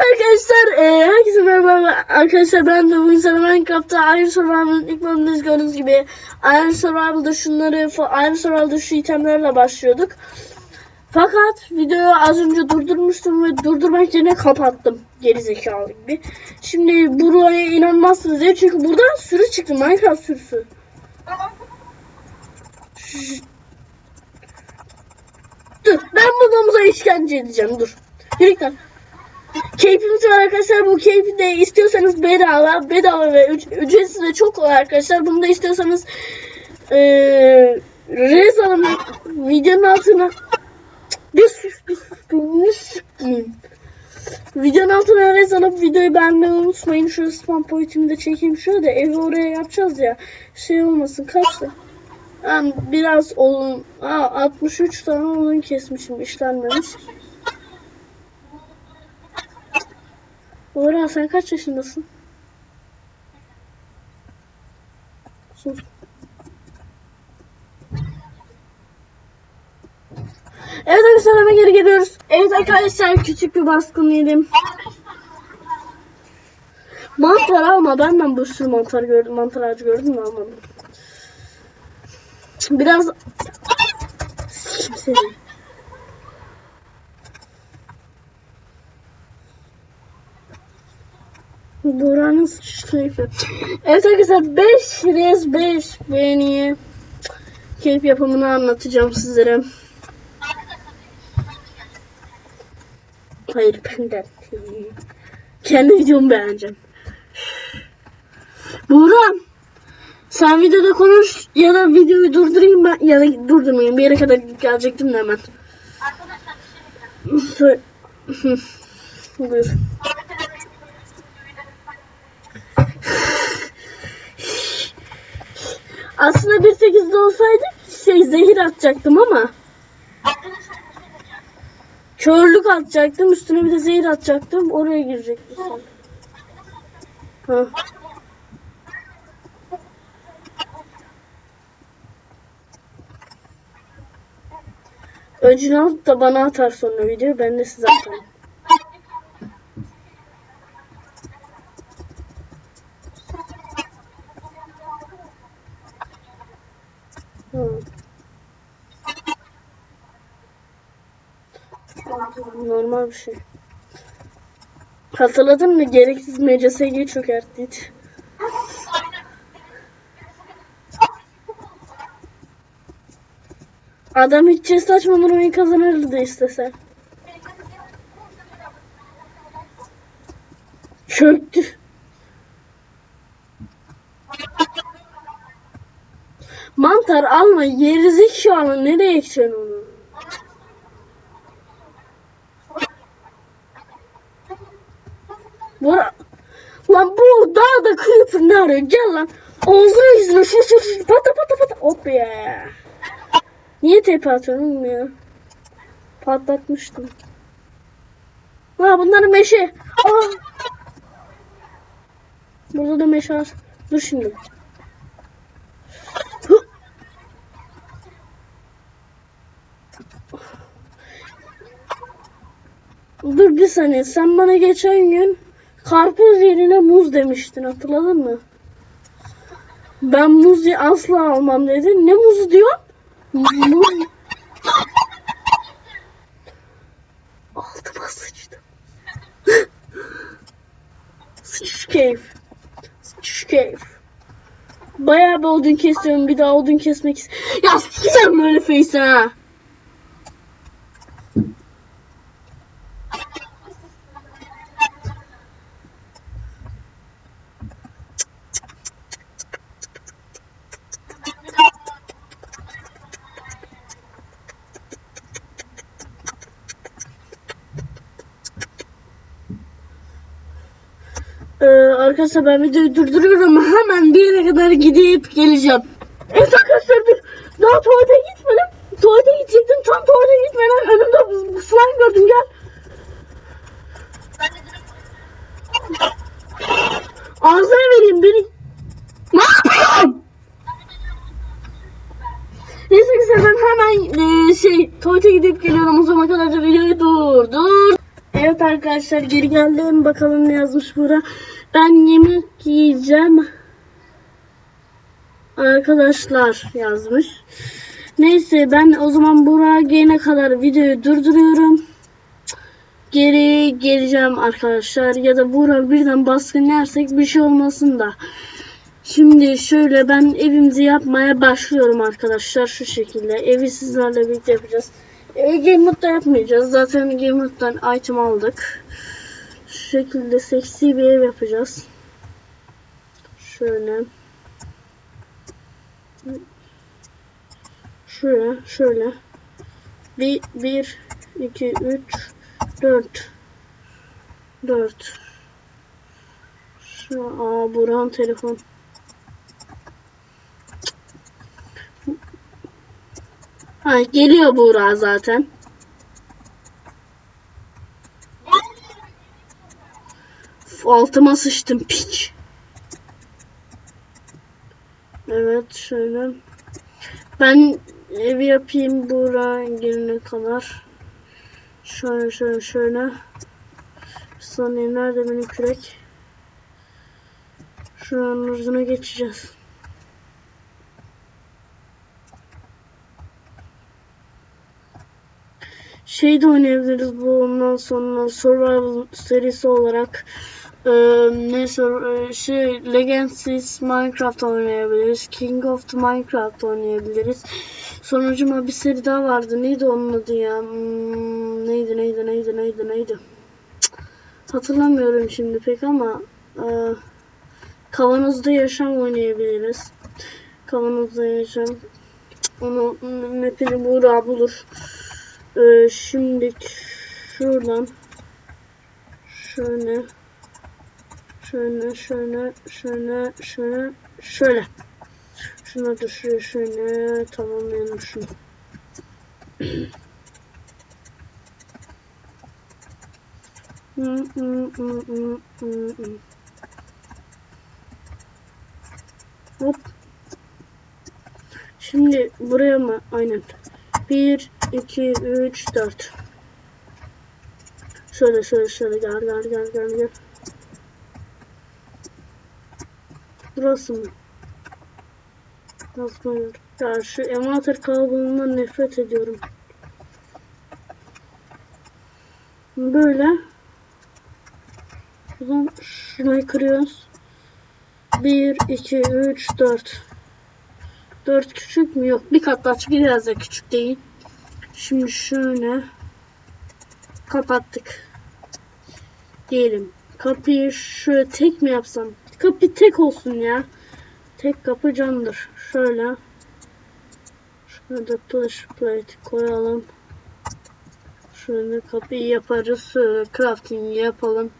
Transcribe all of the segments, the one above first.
arkadaşlar, e, herkese merhaba arkadaşlar ben de bugün sana Minecraft'ta Iron Survival'ın ilk bölümünde gördüğünüz gibi Iron Survival'da şunları, Iron Survival'da şu itemlerle başlıyorduk. Fakat videoyu az önce durdurmuştum ve durdurmak yerine kapattım gerizekalı gibi. Şimdi buraya inanmazsınız diye çünkü buradan sürü çıktı Minecraft sürüsü. Dur ben bu domuza işkence edeceğim dur. Yürü Keyfimiz var arkadaşlar. Bu keyfi de istiyorsanız bedava. Bedava ve üc- ücretsiz de çok var arkadaşlar. Bunu da istiyorsanız eee Rez Hanım videonun altına bir sus bir sus. Videonun altına alıp videoyu beğenmeyi unutmayın. Şu spam pointimi de çekeyim şöyle de evi oraya yapacağız ya. Şey olmasın kaçtı. Ben biraz olun. Aa, 63 tane olun kesmişim işlenmemiş. Orhan sen kaç yaşındasın? Sus. Evet arkadaşlar hemen geri geliyoruz. Evet arkadaşlar küçük bir baskın yedim. Mantar alma benden bir sürü mantar gördüm. Mantar ağacı gördüm mü almadım. Biraz Sikim Buranın keyfi. Evet arkadaşlar 5 rez 5 beğeniye keyif yapımını anlatacağım sizlere. Hayır benden. Kendi videomu beğeneceğim. Buğra sen videoda konuş ya da videoyu durdurayım ben ya da durdurmayayım bir yere kadar gelecektim de hemen. Arkadaşlar bir şey. Buyur. Aslında 1.8'de olsaydı şey zehir atacaktım ama körlük atacaktım üstüne bir de zehir atacaktım oraya girecektim sen. Ha. Öncünü alıp da bana atar sonra video ben de size atarım. Hı. Normal bir şey. Hatırladın mı? Gereksiz MCSG çökerttiydi. Adam hiç chest açmadan oyun kazanırdı istese. Çöktü. Mantar alma gerizekalı nereye ekeceksin onu? Bura... Lan bu dağda creeper ne arıyor? Gel lan. Ağzına yüzüne şu şu şu pata pata pata. Hop ya. Niye tepe atıyorsun oğlum ya? Patlatmıştım. Ha bunların meşe. Aa. Burada da meşe var. Dur şimdi. Dur bir saniye. Sen bana geçen gün karpuz yerine muz demiştin. Hatırladın mı? Ben muz asla almam dedin. Ne muzu diyor? Muz. Altıma sıçtım. Sıçış keyif. Sıçış keyif. Bayağı bir odun kesiyorum. Bir daha odun kesmek istiyorum. Ya sikeceğim böyle face'e ha. Ee, arkadaşlar ben videoyu durduruyorum. Hemen bir yere kadar gidip geleceğim. Evet arkadaşlar bir daha tuvalete gitmedim. Tuvalete gidecektim. Tam tuvalete gitmeden önümde bu slime gördüm gel. Ağzına vereyim beni. Ne yapıyorsun? Neyse arkadaşlar ben hemen e, şey tuvalete gidip geliyorum. O zamana kadar da videoyu durdur. Evet arkadaşlar geri geldim. Bakalım ne yazmış Buğra. Ben yemek yiyeceğim. Arkadaşlar yazmış. Neyse ben o zaman Buğra gelene kadar videoyu durduruyorum. Geri geleceğim arkadaşlar. Ya da Buğra birden baskın yersek bir şey olmasın da. Şimdi şöyle ben evimizi yapmaya başlıyorum arkadaşlar şu şekilde. Evi sizlerle birlikte yapacağız. Evi Game Mode'da yapmayacağız. Zaten Game Mode'dan item aldık. Şu şekilde seksi bir ev yapacağız. Şöyle. Şuraya şöyle. Bir, bir, iki, üç, dört. Dört. Şu, aa Burhan telefon. Ha, geliyor Buğra zaten. Altıma sıçtım piç. Evet şöyle. Ben evi yapayım Buğra gelene kadar. Şöyle şöyle şöyle. Bir saniye nerede benim kürek? Şuranın ucuna geçeceğiz. Şey de oynayabiliriz bu ondan sonra survival serisi olarak. E, ne sor şey Legacies Minecraft oynayabiliriz King of the Minecraft oynayabiliriz. Sonucuma bir seri daha vardı. Neydi onun adı ya? Hmm, neydi neydi neydi neydi neydi? Cık, hatırlamıyorum şimdi pek ama e, kavanozda yaşam oynayabiliriz. Kavanozda yaşam. Onu mapini Buğra bulur ee, şimdi şuradan şöyle şöyle şöyle şöyle şöyle şöyle şuna da şöyle tamamlayalım şunu. Hop. Şimdi buraya mı? Aynen. 1, 2, 3, 4. Şöyle şöyle şöyle gel gel gel gel gel. Burası mı? Yazmıyor. Ya şu emater kalabalığından nefret ediyorum. Böyle. Buradan şurayı kırıyoruz. 1, 2, 3, 4. 4 küçük mü? Yok. Bir kat daha biraz da küçük değil. Şimdi şöyle kapattık. Diyelim. Kapıyı şöyle tek mi yapsam? Kapı tek olsun ya. Tek kapı candır. Şöyle. Şurada push plate koyalım. Şöyle kapıyı yaparız. Şöyle crafting yapalım.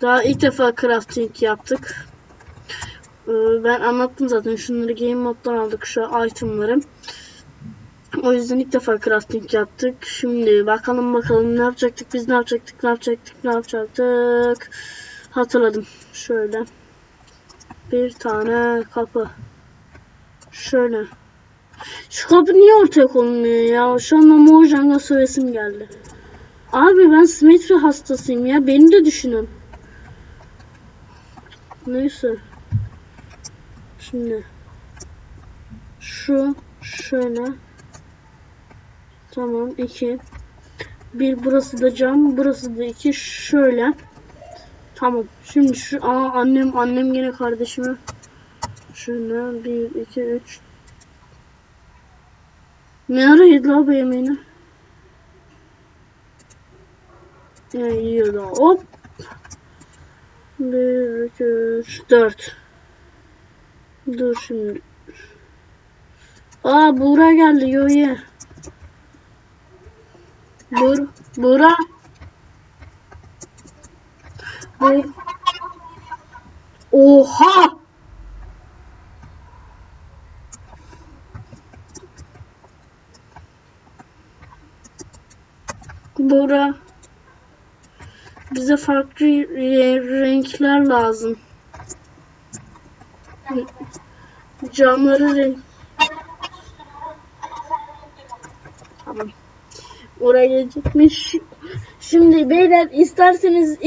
Daha ilk defa crafting yaptık. Ee, Ben anlattım zaten şunları game moddan aldık şu itemları. O yüzden ilk defa crafting yaptık. Şimdi bakalım bakalım ne yapacaktık biz ne yapacaktık ne yapacaktık ne yapacaktık. Hatırladım. Şöyle. Bir tane kapı. Şöyle. Şu kapı niye ortaya konuluyor ya? Şu anda Mojang'a sövesim geldi. Abi ben simetri hastasıyım ya. Beni de düşünün. Neyse. Şimdi şu şöyle tamam iki. Bir burası da cam burası da iki. Şöyle. Tamam şimdi şu aa annem annem yine kardeşime. Şöyle bir iki üç. Ne ara yedi la bu yemeğini? Yani yiyor da hop. Bir iki üç dört. Dur şimdi. Aa Buğra geldi yoye. Bur Buğra. Bur Oha! Buğra. Bize farklı re- renkler lazım. Camları renk. Tamam. Oraya gelecekmiş. Şimdi beyler isterseniz